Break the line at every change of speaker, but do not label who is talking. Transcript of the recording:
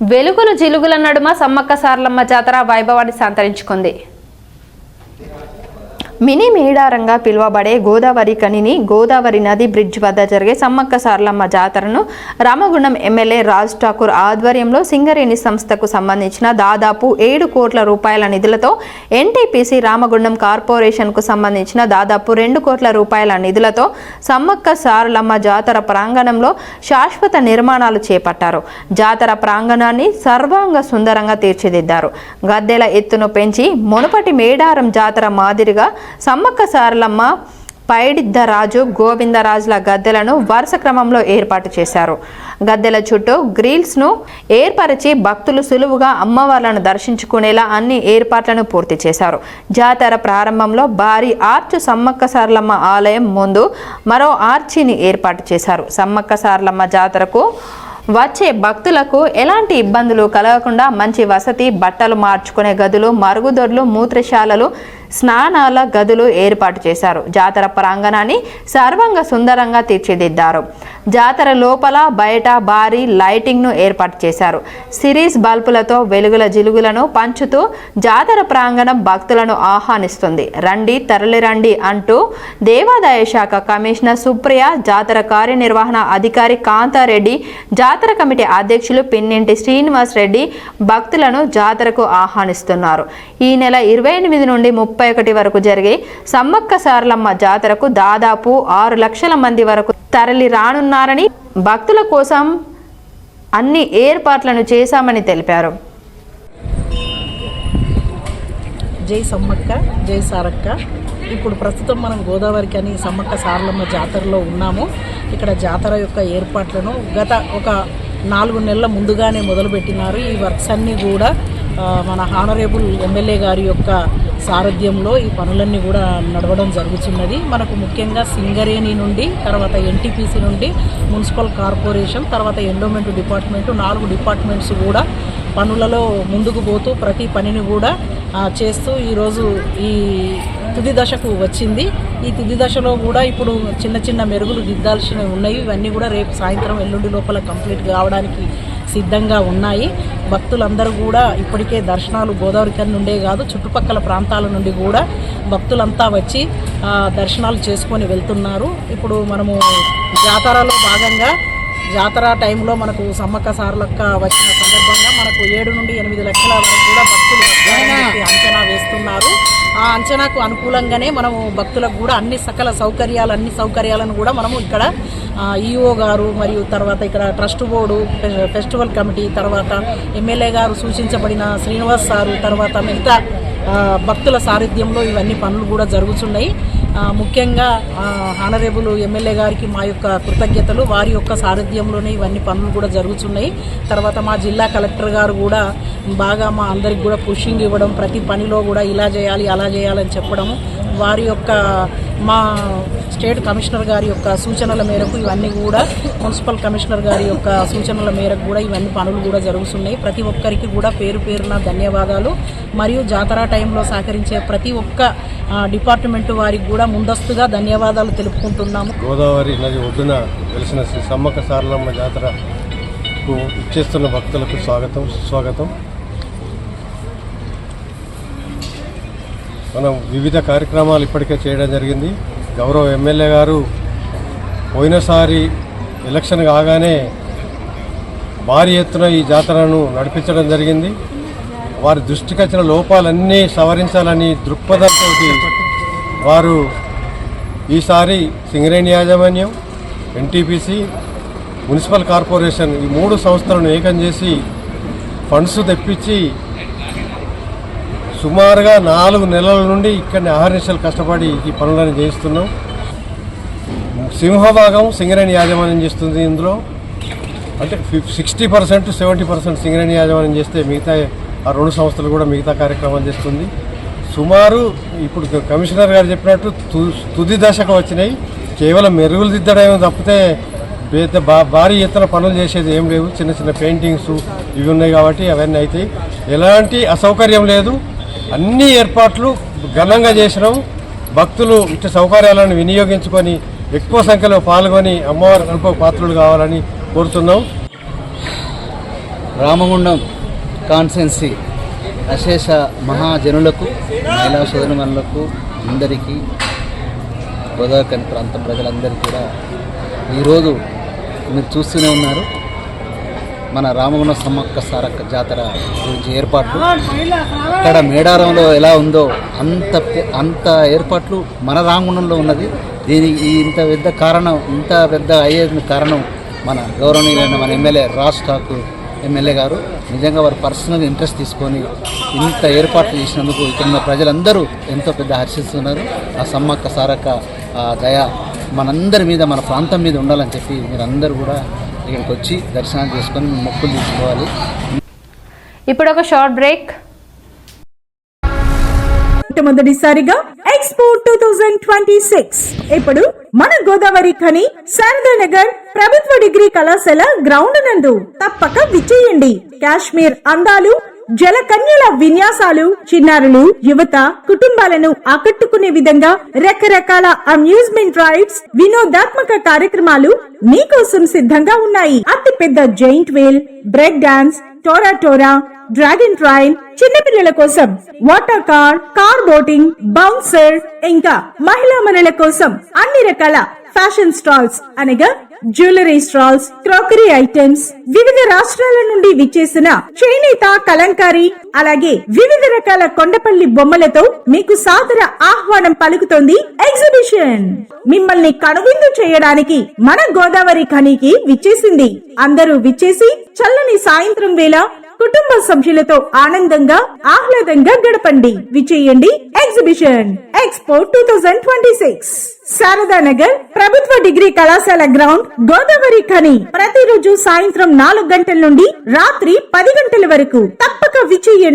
వెలుగులు జిలుగుల నడుమ సమ్మక్క సార్లమ్మ జాతర వైభవాన్ని సంతరించుకుంది. మినీ మేడారంగా పిలువబడే గోదావరి కనిని గోదావరి నది బ్రిడ్జ్ వద్ద జరిగే సమ్మక్క సార్లమ్మ జాతరను రామగుండం ఎమ్మెల్యే రాజ్ ఠాకూర్ ఆధ్వర్యంలో సింగరేణి సంస్థకు సంబంధించిన దాదాపు ఏడు కోట్ల రూపాయల నిధులతో ఎన్టీపీసీ రామగుండం కార్పొరేషన్కు సంబంధించిన దాదాపు రెండు కోట్ల రూపాయల నిధులతో సమ్మక్క సారలమ్మ జాతర ప్రాంగణంలో శాశ్వత నిర్మాణాలు చేపట్టారు. జాతర ప్రాంగణాన్ని సర్వాంగ సుందరంగా తీర్చిదిద్దారు. గద్దెల ఎత్తును పెంచి మునుపటి మేడారం జాతర మాదిరిగా సమ్మక్క సారలమ్మ పైడిద్దరాజు గోవిందరాజుల గద్దెలను వరుస క్రమంలో ఏర్పాటు చేశారు. గద్దెల చుట్టూ గ్రిల్స్ను ఏర్పరిచి భక్తులు సులువుగా అమ్మవార్లను దర్శించుకునేలా అన్ని ఏర్పాట్లను పూర్తి చేశారు. జాతర ప్రారంభంలో భారీ ఆర్చ్ సమ్మక్క సారలమ్మ ఆలయం ముందు మరో ఆర్చిని ఏర్పాటు చేశారు. సమ్మక్క సారలమ్మ జాతరకు వచ్చే భక్తులకు ఎలాంటి ఇబ్బందులు కలగకుండా మంచి వసతి బట్టలు మార్చుకునే గదులు మరుగుదొడ్లు మూత్రశాలలు స్నానాల గదులు ఏర్పాటు చేశారు. జాతర ప్రాంగణాన్ని సర్వంగా సుందరంగా తీర్చిదిద్దారు. జాతర లోపల బయట భారీ లైటింగ్ను ఏర్పాటు చేశారు. సిరీస్ బల్బులతో వెలుగుల జిలుగులను పంచుతూ జాతర ప్రాంగణం భక్తులను ఆహ్వానిస్తుంది. రండి తరలి రండి అంటూ దేవాదాయ శాఖ కమిషనర్ సుప్రియ జాతర కార్యనిర్వహణ అధికారి కాంతారెడ్డి జాతర కమిటీ అధ్యక్షులు పిన్నింటి శ్రీనివాస్ రెడ్డి భక్తులను జాతరకు ఆహ్వానిస్తున్నారు. ఈ నెల ఇరవై ఎనిమిది నుండి ముప్పై ఒకటి వరకు జరిగే సమ్మక్క సారలమ్మ జాతరకు దాదాపు ఆరు లక్షల మంది వరకు తరలి చేస్తున్నారని భక్తుల కోసం అన్ని ఏర్పాట్లను చేశామని తెలిపారు.
జై సమ్మక్క జై సారక్క. ఇప్పుడు ప్రస్తుతం మనం గోదావరికి అని సమ్మక్క సారలమ్మ జాతరలో ఉన్నాము. ఇక్కడ జాతర యొక్క ఏర్పాట్లను గత ఒక నాలుగు నెలల ముందుగానే మొదలుపెట్టినారు. ఈ వర్క్స్ అన్నీ కూడా మన హానరేబుల్ ఎమ్మెల్యే గారి యొక్క సారథ్యంలో ఈ పనులన్నీ కూడా నడవడం జరుగుతున్నది. మనకు ముఖ్యంగా సింగరేణి నుండి తర్వాత ఎన్టీపీసీ నుండి మున్సిపల్ కార్పొరేషన్ తర్వాత ఎండోమెంట్ డిపార్ట్మెంట్ నాలుగు డిపార్ట్మెంట్స్ కూడా పనులలో ముందుకు పోతూ ప్రతి పనిని కూడా చేస్తూ ఈరోజు ఈ తుది దశకు వచ్చింది. ఈ తుది దశలో కూడా ఇప్పుడు చిన్న చిన్న మెరుగులు దిద్దాల్సినవి ఉన్నాయి. ఇవన్నీ కూడా రేపు సాయంత్రం ఎల్లుండి లోపల కంప్లీట్ కావడానికి సిద్ధంగా ఉన్నాయి. భక్తులందరూ కూడా ఇప్పటికే దర్శనాలు గోదావరి కని నుండే కాదు చుట్టుపక్కల ప్రాంతాల నుండి కూడా భక్తులంతా వచ్చి దర్శనాలు చేసుకొని వెళ్తున్నారు. ఇప్పుడు మనము జాతరలో భాగంగా జాతర టైంలో మనకు సమ్మక్క సారలక్క వచ్చిన సందర్భంగా మనకు ఏడు నుండి ఎనిమిది లక్షల వరకు కూడా భక్తులు అంచనా వేస్తున్నారు. ఆ అంచనాకు అనుకూలంగానే మనము భక్తులకు కూడా అన్ని సకల సౌకర్యాలు అన్ని సౌకర్యాలను కూడా మనము ఇక్కడ ఈఓ గారు మరియు తర్వాత ఇక్కడ ట్రస్ట్ బోర్డు ఫెస్టివల్ కమిటీ తర్వాత ఎమ్మెల్యే గారు సూచించబడిన శ్రీనివాస్ సారు తర్వాత మిగతా భక్తుల సారథ్యంలో ఇవన్నీ పనులు కూడా జరుగుతున్నాయి. ముఖ్యంగా హానరేబుల్ ఎమ్మెల్యే గారికి మా యొక్క కృతజ్ఞతలు. వారి యొక్క సారథ్యంలోనే ఇవన్నీ పనులు కూడా జరుగుతున్నాయి. తర్వాత మా జిల్లా కలెక్టర్ గారు కూడా బాగా మా అందరికి కూడా పుషింగ్ ఇవ్వడం ప్రతి పనిలో కూడా ఇలా చేయాలి అలా చేయాలని చెప్పడము వారి యొక్క మా స్టేట్ కమిషనర్ గారి యొక్క సూచనల మేరకు ఇవన్నీ కూడా మున్సిపల్ కమిషనర్ గారి యొక్క సూచనల మేరకు కూడా ఇవన్నీ పనులు కూడా జరుగుతున్నాయి. ప్రతి ఒక్కరికి కూడా పేరు పేరున ధన్యవాదాలు. మరియు జాతర టైంలో సహకరించే ప్రతి ఒక్క డిపార్ట్మెంట్ వారికి కూడా ముందస్తుగా ధన్యవాదాలు తెలుపుకుంటున్నాము.
గోదావరి నది ఒడ్డున వెలిసిన శ్రీ సమ్మక్క సారలమ్మ జాతరకు ఇచ్చేస్తున్న భక్తులకు స్వాగతం సుస్వాగతం. మనం వివిధ కార్యక్రమాలు ఇప్పటికే చేయడం జరిగింది. గౌరవ ఎమ్మెల్యే గారు పోయినసారి ఎలక్షన్ కాగానే భారీ ఎత్తున ఈ జాతరను నడిపించడం జరిగింది. వారి దృష్టికి వచ్చిన లోపాలన్నీ సవరించాలని దృక్పథంతో వారు ఈసారి సింగరేణి యాజమాన్యం ఎన్టీపీసీ మున్సిపల్ కార్పొరేషన్ ఈ మూడు సంస్థలను ఏకం చేసి ఫండ్స్ తెప్పించి సుమారుగా నాలుగు నెలల నుండి ఇక్కడిని ఆహర్నిశలు కష్టపడి ఈ పనులను చేయిస్తున్నాం. సింహభాగం సింగరేణి యాజమాన్యం చేస్తుంది ఇందులో. అంటే sixty percent seventy percent Singareni యాజమాన్యం చేస్తే మిగతా ఆ రెండు సంస్థలు కూడా మిగతా కార్యక్రమాలు చేస్తుంది. సుమారు ఇప్పుడు కమిషనర్ గారు చెప్పినట్టు తు- తుది దశకు వచ్చినాయి. కేవలం మెరుగులు దిద్దడమే తప్పితే పెద్ద బా భారీ ఎత్తున పనులు చేసేది ఏం లేవు. చిన్న చిన్న పెయింటింగ్స్ ఇవి ఉన్నాయి కాబట్టి అవన్నీ అవుతాయి ఎలాంటి అసౌకర్యం లేదు. అన్ని ఏర్పాట్లు ఘనంగా చేసినాం. భక్తులు ఇటు సౌకర్యాలను వినియోగించుకొని ఎక్కువ సంఖ్యలో పాల్గొని అమ్మవారి అనుభవ పాత్రులు కావాలని కోరుతున్నాం.
రామగుండం కాన్సెన్సీ అశేష మహాజనులకు మహిళా సోదరులకు అందరికీ గోదావరి ప్రాంతం ప్రజలందరికీ కూడా ఈరోజు మీరు చూస్తూనే ఉన్నారు. మన రామగుణ సమ్మక్క సారక్క జాతర గురించి ఏర్పాట్లు. అక్కడ మేడారంలో ఎలా ఉందో అంత అంత ఏర్పాట్లు మన రామగుణంలో ఉన్నది. దీనికి ఇంత పెద్ద కారణం ఇంత పెద్ద అయ్యే కారణం మన గౌరవనీయులైన మన ఎమ్మెల్యే రాజ్ ఠాకూర్ ఎమ్మెల్యే గారు. నిజంగా వారు పర్సనల్ ఇంట్రెస్ట్ తీసుకొని ఇంత ఏర్పాట్లు చేసినందుకు ఇక్కడ ఉన్న ప్రజలందరూ ఎంతో పెద్ద హర్షిస్తున్నారు. ఆ సమ్మక్క సారక్క ఆ దయ మనందరి మీద మన ప్రాంతం మీద ఉండాలని చెప్పి మీరందరూ కూడా ఇక్కడికి వచ్చి దర్శనం చేసుకొని మొక్కులు తీసుకోవాలి.
ఇప్పుడు ఒక షార్ట్ బ్రేక్
మొట్టమొదటిసారిగా expo two thousand twenty six ఇప్పుడు మన గోదావరి ఖని శారదా నగర్ ప్రభుత్వ డిగ్రీ కళాశాల గ్రౌండ్ నందు తప్పక విచ్చేయండి. కాశ్మీర్ అందాలు జలకన్యల విన్యాసాలు చిన్నారులు యువత కుటుంబాలను ఆకట్టుకునే విధంగా రకరకాల అమ్యూజ్మెంట్ రైడ్స్ వినోదాత్మక కార్యక్రమాలు మీకోసం సిద్ధంగా ఉన్నాయి. అతి పెద్ద giant whale break dance tora tora dragon train చిన్నపిల్లల కోసం water car car boating bouncer ఇంకా మహిళా మనుల కోసం అన్ని రకాల ఫ్యాషన్ స్టాల్స్ అనగా జ్యువెలరీ స్టాల్స్ క్రోకరీ ఐటమ్స్ వివిధ రాష్ట్రాల నుండి విచ్చేసిన చేనేత కలంకారీ అలాగే వివిధ రకాల కొండపల్లి బొమ్మలతో మీకు సాదర ఆహ్వానం పలుకుతోంది ఎగ్జిబిషన్. మిమ్మల్ని కనువిందు చేయడానికి మన గోదావరి ఖనికి విచ్చేసింది. అందరూ విచ్చేసి చల్లని సాయంత్రం వేళ కుటుంబ సభ్యులతో ఆనందంగా ఆహ్లాదంగా గడపండి. విచేయండి exhibition expo two thousand twenty six. Sharada Nagar ప్రభుత్వ డిగ్రీ కళాశాల గ్రౌండ్ గోదావరి ఖని ప్రతిరోజు సాయంత్రం నాలుగు గంటల నుండి రాత్రి పది గంటల వరకు తప్పక విచేయండి